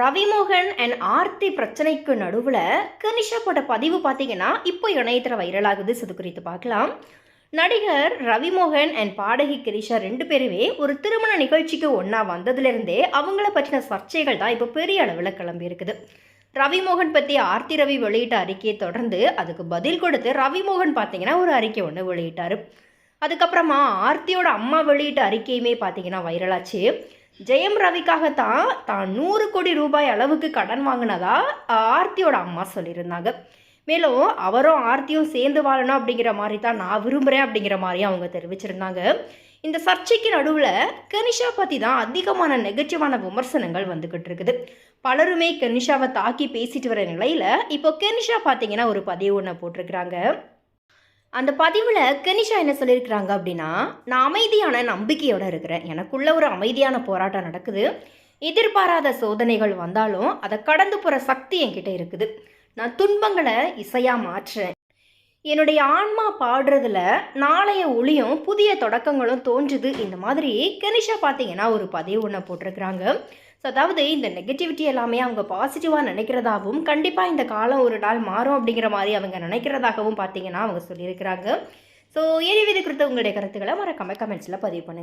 Ravi Mohan and Aarthi பிரச்சனைக்கு நடுவில் கனிஷா போட்ட பதிவு பார்த்தீங்கன்னா இப்போ இணையத்தில் வைரலாகுது. இது குறித்து பார்க்கலாம். நடிகர் ரவிமோகன் அண்ட் பாடகி கிரிஷா ரெண்டு பேருமே ஒரு திருமண நிகழ்ச்சிக்கு ஒன்றா வந்ததுலேருந்தே அவங்கள பற்றின சர்ச்சைகள் தான் இப்போ பெரிய அளவில் கிளம்பி இருக்குது. ரவிமோகன் பற்றி ஆர்த்தி ரவி வெளியிட்ட அறிக்கையை தொடர்ந்து அதுக்கு பதில் கொடுத்து ரவிமோகன் பார்த்தீங்கன்னா ஒரு அறிக்கை ஒன்று வெளியிட்டார். அதுக்கப்புறமா ஆர்த்தியோட அம்மா வெளியிட்ட அறிக்கையுமே பார்த்தீங்கன்னா வைரலாச்சு. ஜெயம் ரவிக்காக தான் தான் நூறு கோடி ரூபாய் அளவுக்கு கடன் வாங்கினதா ஆர்த்தியோட அம்மா சொல்லியிருந்தாங்க. மேலும் அவரும் ஆர்த்தியும் சேர்ந்து வாழணும் அப்படிங்கிற மாதிரி தான் நான் விரும்புகிறேன் அப்படிங்கிற மாதிரியும் அவங்க தெரிவிச்சிருந்தாங்க. இந்த சர்ச்சைக்கு நடுவில் கனிஷா பற்றி தான் அதிகமான நெகட்டிவான விமர்சனங்கள் வந்துக்கிட்டு இருக்குது. பலருமே கனிஷாவை தாக்கி பேசிட்டு வர நிலையில் இப்போ கனிஷா பார்த்தீங்கன்னா ஒரு பதிவு ஒன்று போட்டிருக்கிறாங்க. அந்த பதிவில் கனிஷா என்ன சொல்லியிருக்கிறாங்க அப்படின்னா நான் அமைதியான நம்பிக்கையோடு இருக்கிறேன். எனக்குள்ள ஒரு அமைதியான போராட்டம் நடக்குது. எதிர்பாராத சோதனைகள் வந்தாலும் அதை கடந்து போகிற சக்தி என்கிட்ட இருக்குது. நான் துன்பங்களை இசையாக மாற்றுறேன். என்னுடைய ஆன்மா பாடுறதுல நாளைய ஒளியும் புதிய தொடக்கங்களும் தோன்றுது. இந்த மாதிரி கனிஷா பார்த்தீங்கன்னா ஒரு பதிவு ஒன்று போட்டிருக்கிறாங்க. ஸோ அதாவது இந்த நெகட்டிவிட்டி எல்லாமே அவங்க பாசிட்டிவாக நினைக்கிறதாகவும் கண்டிப்பாக இந்த காலம் ஒரு நாள் மாறும் அப்படிங்கிற மாதிரி அவங்க நினைக்கிறதாகவும் பார்த்தீங்கன்னா அவங்க சொல்லியிருக்கிறாங்க. ஸோ ஏழு குறித்த உங்களுடைய கருத்துக்களை மறக்காம கமெண்ட்ஸில் பதிவு பண்ணுங்கள்